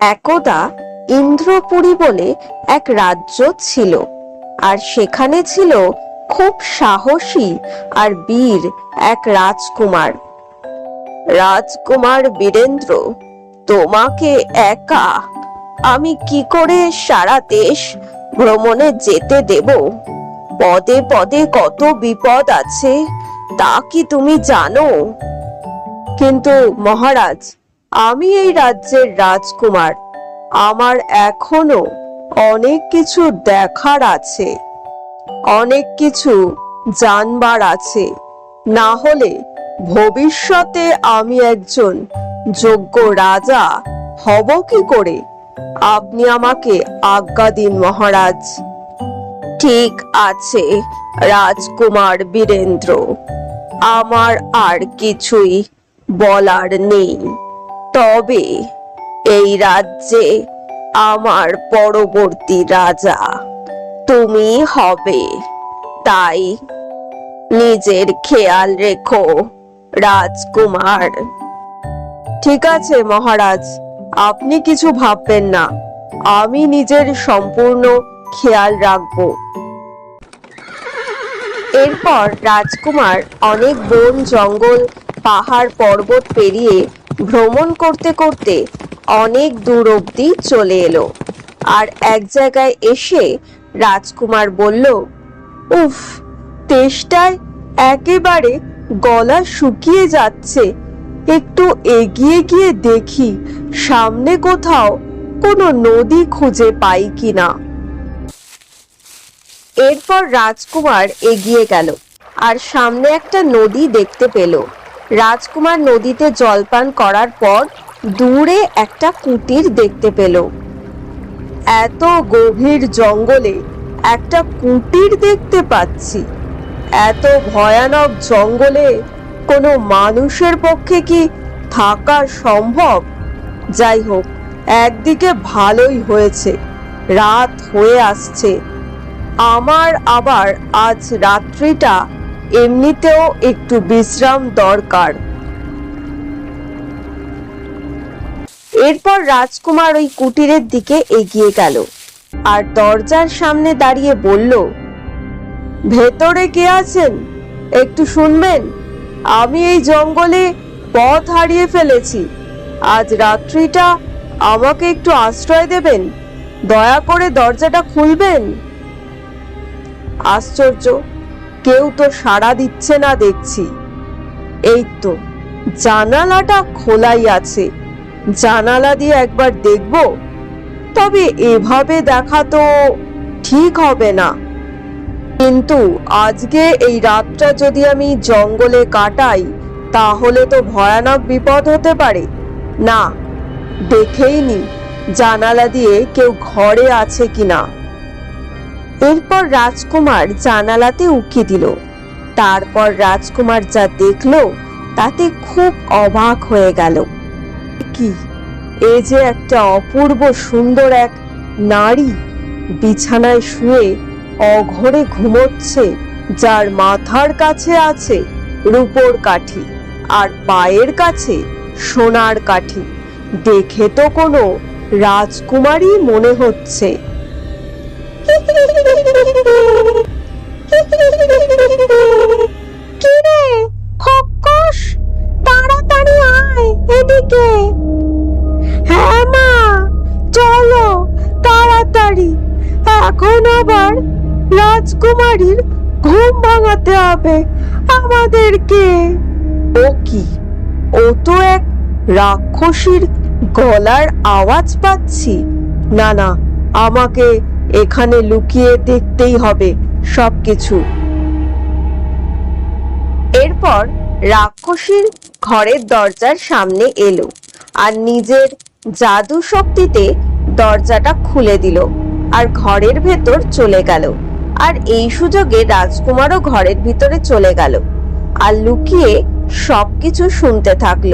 একদা ইন্দ্রপুরী বলে এক রাজ্য ছিল, আর সেখানে ছিল খুব সাহসী আর বীর এক রাজকুমার। রাজকুমার বীরেন্দ্র, তোমাকে একা আমি কি করে সারা দেশ ভ্রমণে যেতে দেব? পদে পদে কত বিপদ আছে, তা কি তুমি জানো? কিন্তু মহারাজ আমি এই রাজ্যের রাজকুমার। আমার এখনও অনেক কিছু দেখার আছে। অনেক কিছু জানবার আছে। না হলে ভবিষ্যতে আমি একজন যোগ্য রাজা হব কি করে? আপনি আমাকে আজ্ঞা দিন, মহারাজ। ঠিক আছে, রাজকুমার বীরেন্দ্র। আমার আর কিছুই বলার নেই। তবে এই রাজ্যে আমার পরবর্তী রাজা তুমি হবে। তাই নিজের খেয়াল রেখো, রাজকুমার। ঠিক আছে, মহারাজ, আপনি কিছু ভাববেন না। আমি নিজের সম্পূর্ণ খেয়াল রাখব। এরপর রাজকুমার অনেক বন, জঙ্গল, পাহাড়, পর্বত পেরিয়ে ভ্রমণ করতে করতে অনেক দূর অবধি চলে এলো। আর এক জায়গায় এসে রাজকুমার বলল, উফ তেষ্টায় একেবারে গলা শুকিয়ে যাচ্ছে। একটু এগিয়ে গিয়ে দেখি, সামনে কোথাও কোনো নদী খুঁজে পাই কিনা। এরপর রাজকুমার এগিয়ে গেল আর সামনে একটা নদী দেখতে পেল। রাজকুমার নদীতে জলপান করার পর দূরে একটা কুটির দেখতে পেল। এত গভীর জঙ্গলে একটা কুটির দেখতে পাচ্ছি। এত ভয়ানক জঙ্গলে কোনো মানুষের পক্ষে কি থাকা সম্ভব? যাই হোক, একদিকে ভালোই হয়েছে, রাত হয়ে আসছে। আমার আবার আজ রাত্রিটা এমনিতেও একটু বিশ্রাম দরকার। এরপর রাজকুমার ওই কুটিরের দিকে এগিয়ে গেল আর দরজার সামনে দাঁড়িয়ে বলল, ভেতরে কে আছেন? একটু শুনবেন? আমি এই জঙ্গলে পথ হারিয়ে ফেলেছি। আজ রাত্রিটা আমাকে একটু আশ্রয় দেবেন। দয়া করে দরজাটা খুলবেন? আশ্চর্য! কেউ তো সাড়া দিচ্ছে না দেখছি। এই তো, জানালাটা খোলাই আছে। জানালা দিয়ে একবার দেখব। তবে এভাবে দেখা তো ঠিক হবে না। কিন্তু আজকে এই রাতটা যদি আমি জঙ্গলে কাটাই, তাহলে তো ভয়ানক বিপদ হতে পারে। না, দেখেই নি, জানালা দিয়ে কেউ ঘরে আছে কিনা। এরপর রাজকুমার জানালাতে উকি দিল। তারপর রাজকুমার যা দেখল, তাতে খুব অবাক হয়ে গেল। কি? এ যে একটা অপূর্ব সুন্দর এক নারী বিছানায় শুয়ে অঘরে ঘুমোচ্ছে, যার মাথার কাছে আছে রূপোর কাঠি আর পায়ের কাছে সোনার কাঠি। দেখে তো কোনো রাজকুমারই মনে হচ্ছে। আবার রাজকুমারীর ঘুম ভাঙাতে হবে আমাদেরকে। ও ও তো এক রাক্ষসীর গলার আওয়াজ পাচ্ছি। না না, আমাকে এখানে লুকিয়ে দেখতেই হবে সবকিছু। এরপর রাক্ষসীর ঘরের দরজার সামনে এলো আর নিজের জাদু শক্তিতে দরজাটা খুলে দিল আর ঘরের ভেতর চলে গেল আর এই সুযোগে রাজকুমারও ঘরের ভিতরে চলে গেল আর লুকিয়ে সবকিছু শুনতে থাকল।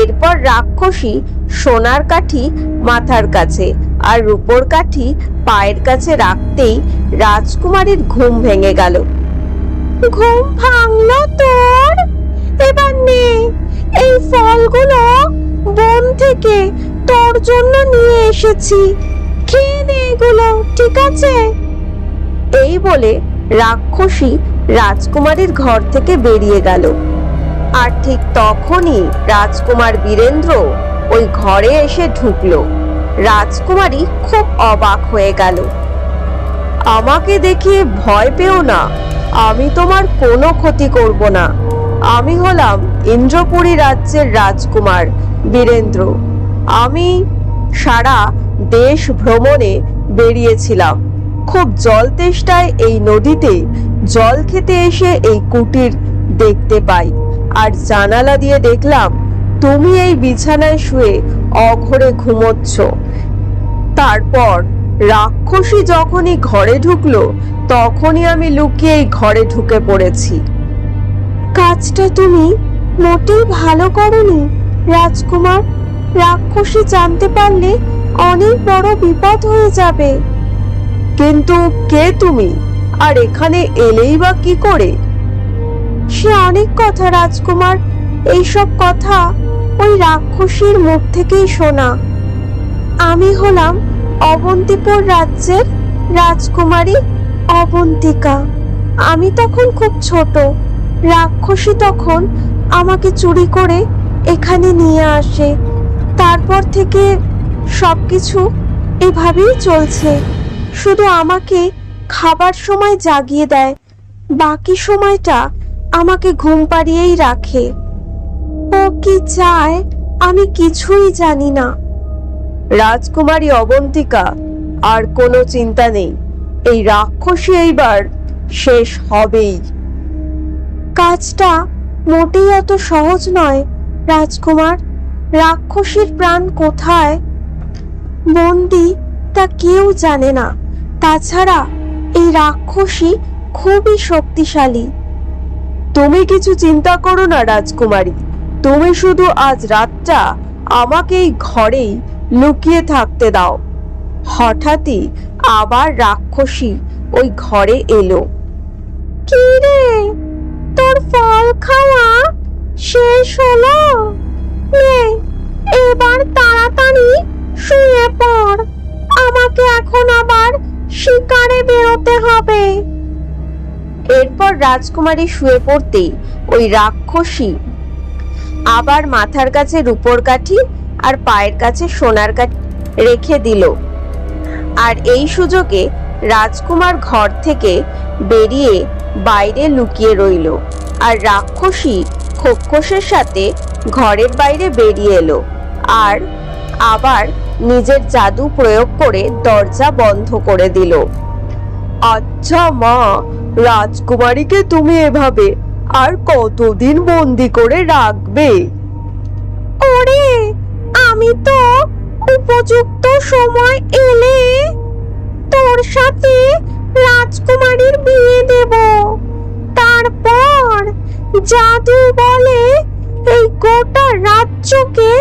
এরপর রাক্ষসী সোনার কাঠি মাথার কাছে আর রূপোর কাঠি পায়ের কাছে রাখতেই রাজকুমারীর ঘুম ভেঙে গেল। ঘুম ভাঙলো তোর? এবার নে, এই ফলগুলো বন থেকে তোর জন্য নিয়ে এসেছি। খেয়ে নে এগুলো, ঠিক আছে? এই বলে রাক্ষসী রাজকুমারীর ঘর থেকে বেরিয়ে গেল। আর ঠিক তখনই রাজকুমার বীরেন্দ্র ওই ঘরে এসে ঢুকলো। রাজকুমারী খুব অবাক হয়ে গেল। আমাকে দেখে ভয় পেও না, আমি তোমার কোনো ক্ষতি করব না। আমি হলাম ইন্দ্রপুরী রাজ্যের রাজকুমার বীরেন্দ্র। আমি সারা দেশ ভ্রমণে বেরিয়েছিলাম। খুব জল তেষ্টায় এই নদীতে জল খেতে এসে এই কুটির দেখতে পাই। আর জানালা দিয়ে দেখলাম, তুমি এই বিছানায় শুয়ে অঘরে ঘুমোচ্ছ। তারপর রাক্ষসী যখনই ঘরে ঢুকলো, তখনই আমি লুকিয়ে এই ঘরে ঢুকে পড়েছি। কাজটা তুমি মোটেই ভালো করনি, রাজকুমার। রাক্ষসী জানতে পারলে অনেক বড় বিপদ হয়ে যাবে। কিন্তু কে তুমি? আর এখানে এলেই বা কি করে? সে অনেক কথা, রাজকুমার। এইসব কথা ওই রাক্ষসীর মুখ থেকেই শোনা। আমি হলাম অবন্তিপুর রাজ্যের রাজকুমারী অবন্তিকা। আমি তখন খুব ছোট। রাক্ষসী তখন আমাকে চুরি করে এখানে নিয়ে আসে। তারপর থেকে সবকিছু এভাবেই চলছে। শুধু আমাকে খাবার সময় জাগিয়ে দেয়, বাকি সময়টা আমাকে ঘুম পাড়িয়েই রাখে। ও কি চায় আমি কিছুই জানি না। রাজকুমারী অবন্তিকা, আর কোনো চিন্তা নেই। এই রাক্ষসী এইবার শেষ হবেই। কাজটা মোটেই এত সহজ নয়, রাজকুমার। রাক্ষসীর প্রাণ কোথায়? বন্দি তা কেউ জানে না। তাছাড়া এই রাক্ষসী খুবই শক্তিশালী। তুমি কিছু চিন্তা করো না, রাজকুমারী। তুমি শুধু আজ রাতটা আমাকে এই ঘরেই লুকিয়ে থাকতে দাও। হঠাৎই আবার রাক্ষসী ওই ঘরে এলো। কি রে? তোর ফল খাওয়া শেষ হলো? নে এবার তাড়াতাড়ি শুয়ে পড়। আমাকে এখন আবার শিকারে বেরোতে হবে। এরপর রাজকুমারী শুয়ে পড়তেই ওই রাক্ষসী আবার মাথার কাছে রূপোর কাঠি আর পায়ের কাছে সোনার কাঠি রেখে দিল। আর এই সুযোগে রাজকুমার ঘর থেকে বেরিয়ে বাইরে লুকিয়ে রইল। আর রাক্ষসী খোক্ষসের সাথে ঘরের বাইরে বেরিয়ে এলো। আর আবার নিজের জাদু প্রয়োগ করে দরজা বন্ধ করে দিল। আচ্ছা মা, রাজকুমারীকে তুমি এভাবে আর কতদিন বন্দি করে রাখবে? ওরে আমি তো উপযুক্ত সময় এলে তোর সাথে রাজকুমারীর বিয়ে দেব। তারপর জাদু বলে এই গোটা রাজ্যকে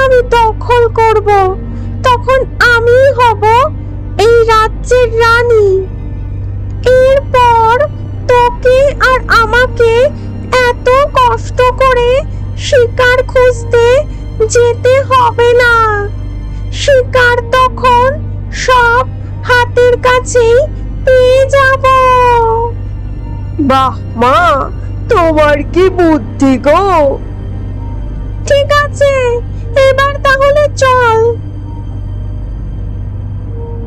আমি দখল করব। তখন আমি হব এই রাজ্যের রানী। এরপর তোকে আর আমাকে এত কষ্ট করে শিকার খুঁজতে যেতে হবে না। শিকার তখন সব হাতের কাছেই পেয়ে যাব। বাহ মা, তোমার কি বুদ্ধি গো? ঠিক আছে, এবার তাহলে চল।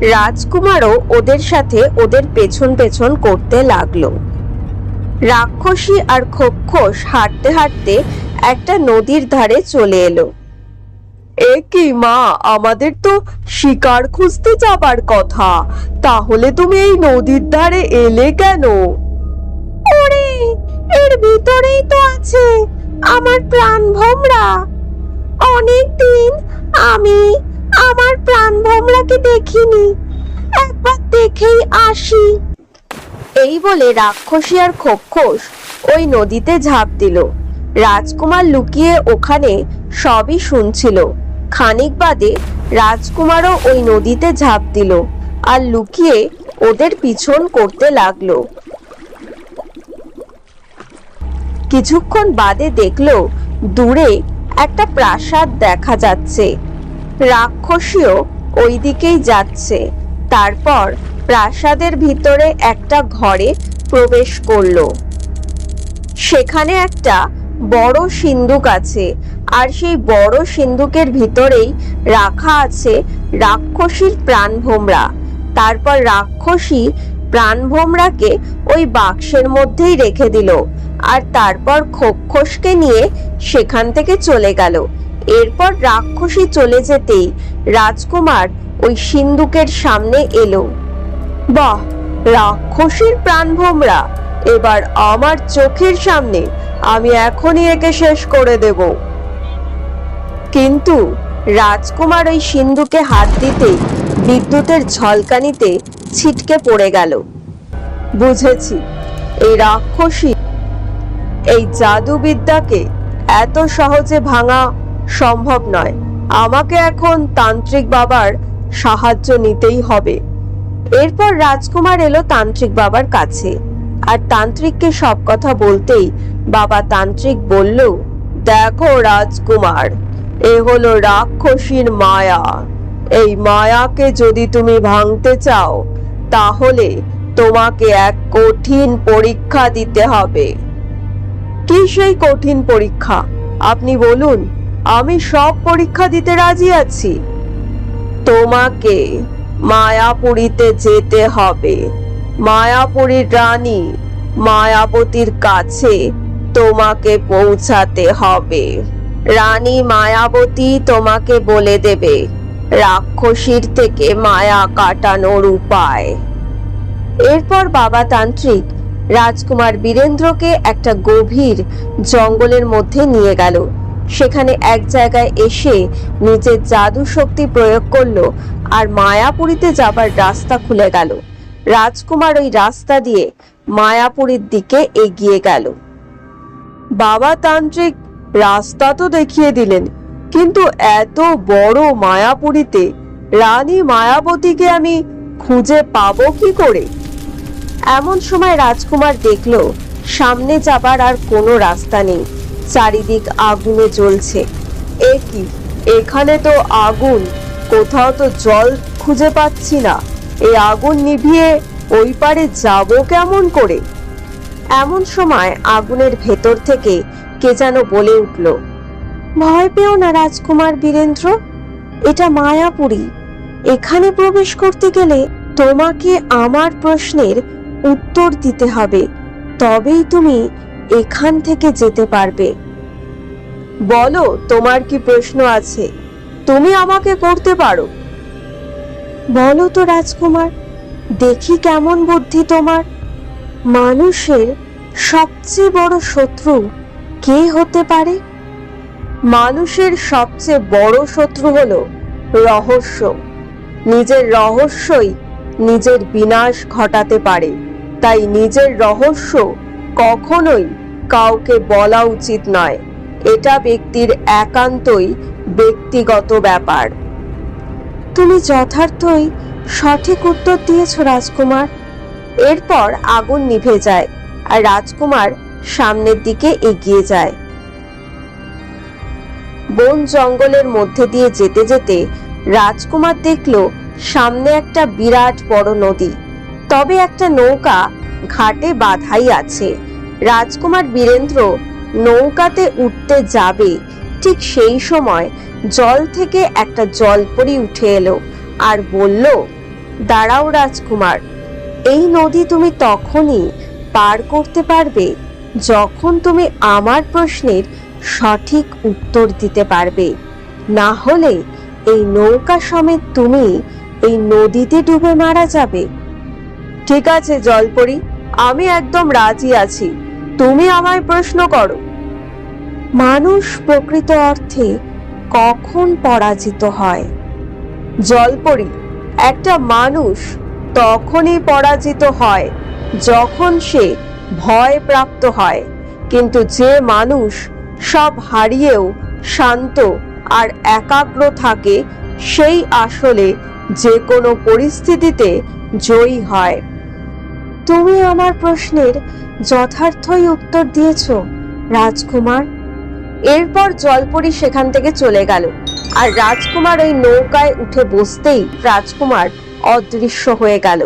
রাজকুমারও ওদের সাথে ওদের পেছন পেছন করতে লাগল। রাক্ষসী আর খোক্ষস হাঁটতে হাঁটতে একটা নদীর ধারে চলে এলো। এ কি মা? আমাদের তো শিকার খুঁজতে যাবার কথা। তাহলে তুমি এই নদীর ধারে এলে কেন? ওরে, এর ভিতরেই তো আছে আমার প্রাণ ভোমরা। অনেক দিন আমি আমার প্রাণ ভোমরাকে দেখিনি। একবার দেখেই আসি। এই বলে রাক্ষসী আর খোক্ষস ওই নদীতে ঝাঁপ দিল। রাজকুমার লুকিয়ে ওখানে সবই শুনছিল। খানিক বাদে রাজকুমারও ওই নদীতে ঝাঁপ দিল আর লুকিয়ে ওদের পিছন করতে লাগল। কিছুক্ষণ বাদে দেখল দূরে একটা প্রাসাদ দেখা যাচ্ছে। রাক্ষসীও ওই দিকেই যাচ্ছে। তারপর প্রাসাদের ভিতরে একটা ঘরে প্রবেশ করল। সেখানে একটা বড় সিন্দুক আছে। আর সেই বড় সিন্দুকের ভিতরেই রাখা আছে রাক্ষসীর প্রাণভোমরা। তারপর রাক্ষসী প্রাণভোমরাকে ওই বাক্সের মধ্যেই রেখে দিল আর তারপর খোক্ষসকে নিয়ে সেখান থেকে চলে গেল। এরপর রাক্ষসী চলে যেতেই রাজকুমার ওই সিন্দুকের সামনে এলো। বাহ, রাক্ষসীর প্রাণভোমরা! এবার আমার চোখের সামনে আমি এখনই একে শেষ করে দেব। কিন্তু রাজকুমার ওই সিন্ধুকে হাত দিতেই বিদ্যুতের ঝলকানিতে ছিটকে পড়ে গেল। বুঝেছি, এই রাক্ষসী, এই জাদুবিদ্যাকে এত সহজে ভাঙা সম্ভব নয়। আমাকে এখন তান্ত্রিক বাবার সাহায্য নিতেই হবে। এরপর রাজকুমার এলো তান্ত্রিক বাবার কাছে। আর তান্ত্রিককে সব কথা বলতেই বাবা তান্ত্রিক বলল, দেখো রাজকুমার এ হলো রাক্ষসীর মায়া। এই মায়াকে যদি তুমি ভাঙতে চাও, তাহলে তোমাকে এক কঠিন পরীক্ষা দিতে হবে। কি সেই কঠিন পরীক্ষা? আপনি বলুন, আমি সব পরীক্ষা দিতে রাজি আছি। তোমাকে মায়াপুরীতে যেতে হবে। মায়াপুরীর রানী মায়াবতীর কাছে তোমাকে পৌঁছাতে হবে। রানী মায়াবতী তোমাকে বলে দেবে, রাক্ষসীর থেকে মায়া কাটানোর উপায়। এরপর বাবা তান্ত্রিক রাজকুমার বীরেন্দ্রকে একটা গভীর জঙ্গলের মধ্যে নিয়ে গেল। সেখানে এক জায়গায় এসে নিজের জাদু শক্তি প্রয়োগ করল আর মায়াপুরীতে যাবার রাস্তা খুলে গেল। রাজকুমার ওই রাস্তা দিয়ে মায়াপুরীর দিকে এগিয়ে গেল। বাবা তান্ত্রিক রাস্তা তো দেখিয়ে দিলেন, কিন্তু এত বড় মায়াপুরীতে রানী মায়াবতীকে আমি খুঁজে পাবো কি করে? এমন সময় রাজকুমার দেখল, সামনে যাবার আর কোনো রাস্তা নেই, চারিদিক আগুনে জ্বলছে। এ কি? এখানে তো আগুন, কোথাও তো জল খুঁজে পাচ্ছি না। এই আগুন নিভিয়ে ওই পারে যাব কেমন করে? এমন সময় আগুনের ভেতর থেকে কে যেন বলে উঠল, ভয় পেও না রাজকুমার বীরেন্দ্র, এটা মায়াপুরী। এখানে প্রবেশ করতে গেলে তোমাকে আমার প্রশ্নের উত্তর দিতে হবে, তবেই তুমি এখান থেকে যেতে পারবে। বলো, তোমার কি প্রশ্ন আছে? তুমি আমাকে করতে পারো। বলো তো রাজকুমার, দেখি কেমন বুদ্ধি তোমার। মানুষের সবচেয়ে বড় শত্রু কে হতে পারে? মানুষের সবচেয়ে বড় শত্রু হলো রহস্য। নিজের রহস্যই নিজের বিনাশ ঘটাতে পারে। তাই নিজের রহস্য কখনোই কাউকে বলা উচিত নয়। এটা ব্যক্তির একান্তই ব্যক্তিগত ব্যাপার। তুমি যথার্থই সঠিক উত্তর দিয়েছ, রাজকুমার। এরপর আগুন নিভে যায় আর রাজকুমার সামনের দিকে এগিয়ে যায়। বন জঙ্গলের মধ্যে দিয়ে যেতে যেতে রাজকুমার দেখল, সামনে একটা বিরাট বড় নদী। তবে একটা নৌকা ঘাটে বাধাই আছে। রাজকুমার বীরেন্দ্র নৌকাতে উঠতে যাবে। ঠিক সেই সময় জল থেকে একটা জলপরি উঠে এলো আর বলল, দাঁড়াও রাজকুমার, এই নদী তুমি তখনই পার করতে পারবে যখন তুমি আমার প্রশ্নের সঠিক উত্তর দিতে পারবে, না হলে এই নৌকা সমেত তুমি এই নদীতে ডুবে মারা যাবে। ঠিক আছে, জলপরি, আমি একদম রাজি আছি। তুমি আমায় প্রশ্ন করো। মানুষ প্রকৃত অর্থে কখন পরাজিত হয়? জলপরি, একটা মানুষ তখনই পরাজিত হয় যখন সে ভয় প্রাপ্ত হয়। কিন্তু যে মানুষ সব হারিয়েও শান্ত আর একাগ্র থাকে, সেই আসলে যে কোনো পরিস্থিতিতে জয়ী হয়। তুমি আমার প্রশ্নের যথার্থই উত্তর দিয়েছ, রাজকুমার। এরপর জলপরি সেখান থেকে চলে গেল আর রাজকুমার ওই নৌকায় উঠে বসতেই রাজকুমার অদৃশ্য হয়ে গেল।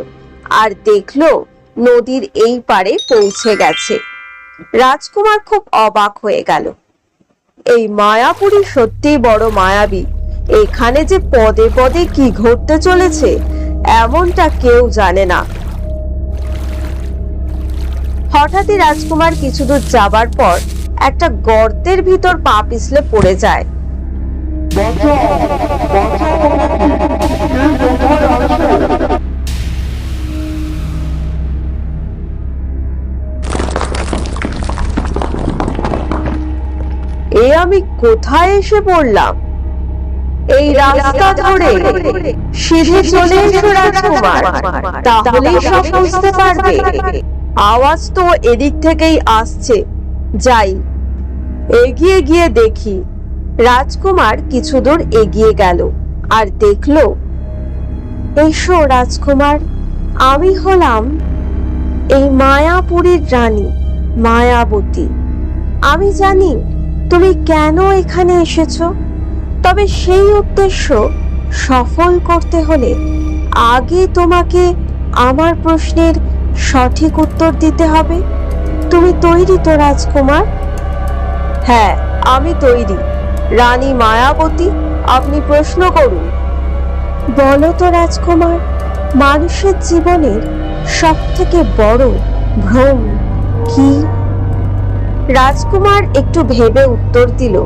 আর দেখল নদীর এই পারে পৌঁছে গেছে। রাজকুমার খুব অবাক হয়ে গেল। এই মায়াপুরী সত্যিই বড় মায়াবী। এখানে যে পদে পদে কি ঘটতে চলেছে, এমনটা কেউ জানে না। হঠাৎই রাজকুমার কিছু দূর যাবার পর একটা গর্তের ভিতর পা পিছলে পড়ে যায়। এ আমি কোথায় এসে পড়লাম? এই রাস্তা ধরে সিধে চলে এসো রাজকুমার, তাহলেই সব বুঝতে পারবে। আওয়াজ তো এদিক থেকেই আসছে। যাই, এগিয়ে গিয়ে দেখি রাজকুমার কিছু দূর এগিয়ে গেল আর দেখল, এসো রাজকুমার, আমি হলাম এই মায়াপুরীর রানী, মায়াবতী। আমি জানি তুমি কেন এখানে এসেছ? তবে সেই উদ্দেশ্য সফল করতে হলে আগে তোমাকে আমার প্রশ্নের সঠিক উত্তর দিতে হবে। তুমি তৈরি তো, রাজকুমার? হ্যাঁ আমি তৈরি। রানী মায়াবতী, আপনি প্রশ্ন করুন। বলো তো, রাজকুমার, মানুষের জীবনের সব থেকে বড় ভ্রম কি? রাজকুমার একটু ভেবে উত্তর দিল,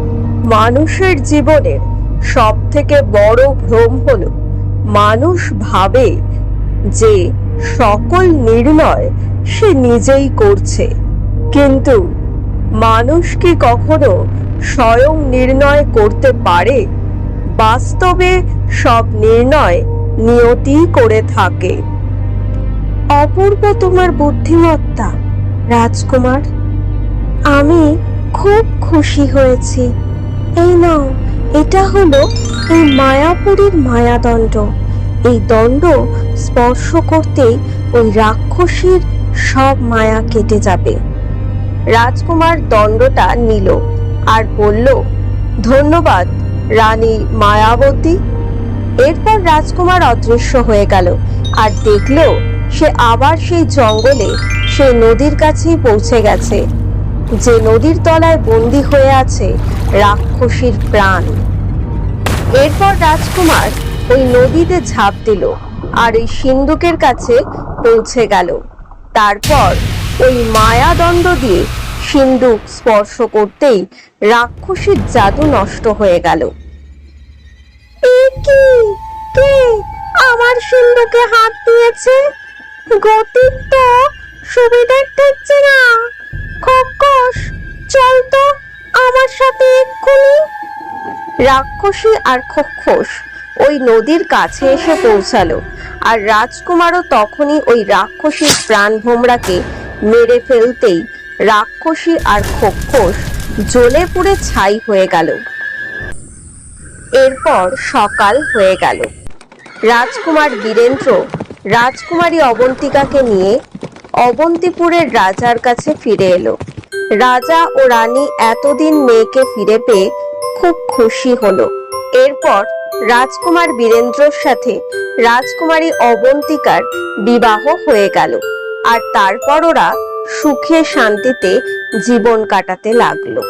মানুষের জীবনের সব থেকে বড় ভ্রম হলো মানুষ ভাবে যে সকল নির্ণয় সে নিজেই করছে। কিন্তু মানুষ কি কখনো স্বয়ং নির্ণয় করতে পারে? বাস্তবে সব নির্ণয় নিয়তি করে থাকে। অপূর্ব তোমার বুদ্ধিমত্তা, রাজকুমার। আমি খুব খুশি হয়েছি। এই নাও, এটা হলো এই মায়াপুরীর মায়াদণ্ড। এই দণ্ড স্পর্শ করতেই ওই রাক্ষসীর সব মায়া কেটে যাবে। রাজকুমার দণ্ডটা নিল আর বলল, ধন্যবাদ, রানী মায়াবতী। এরপর রাজকুমার অদৃশ্য হয়ে গেল আর দেখল, সে আবার সেই জঙ্গলে, সেই নদীর কাছেই পৌঁছে গেছে। যে নদীর তলায় বন্দি হয়ে আছে রাক্ষসীর প্রাণ। এরপর রাজকুমার ওই নদীতে ঝাঁপ দিল আর ওই সিন্ধুকের কাছে পৌঁছে গেল। তারপর ওই মায়াদণ্ড দিয়ে সিন্ধুক স্পর্শ করতেই রাক্ষসীর জাদু নষ্ট হয়ে গেল। কি? কে আমার সিন্ধুকে হাত দিয়েছে? গতির তো সুবিধা দেখছে না। খোকস, চল তো আমার সাথে এক্ষুনি। রাক্ষসী আর খোকস ওই নদীর কাছে এসে পৌঁছালো আর রাজকুমারও তখনই ওই রাক্ষসীর প্রাণ ভোমরাকে মেরে ফেলতেই রাক্ষসী আর জ্বলে পুড়ে ছাই হয়ে গেল। এরপর সকাল হয়ে গেল। রাজকুমার বীরেন্দ্র রাজকুমারী অবন্তিকাকে নিয়ে অবন্তিপুরের রাজার কাছে ফিরে এলো। রাজা ও রানী এতদিন মেয়েকে ফিরে পেয়ে খুব খুশি হলো। এরপর রাজকুমার বীরেন্দ্রর সাথে রাজকুমারী অবন্তিকার বিবাহ হয়ে গেল আর তারপর ওরা সুখে শান্তিতে জীবন কাটাতে লাগল।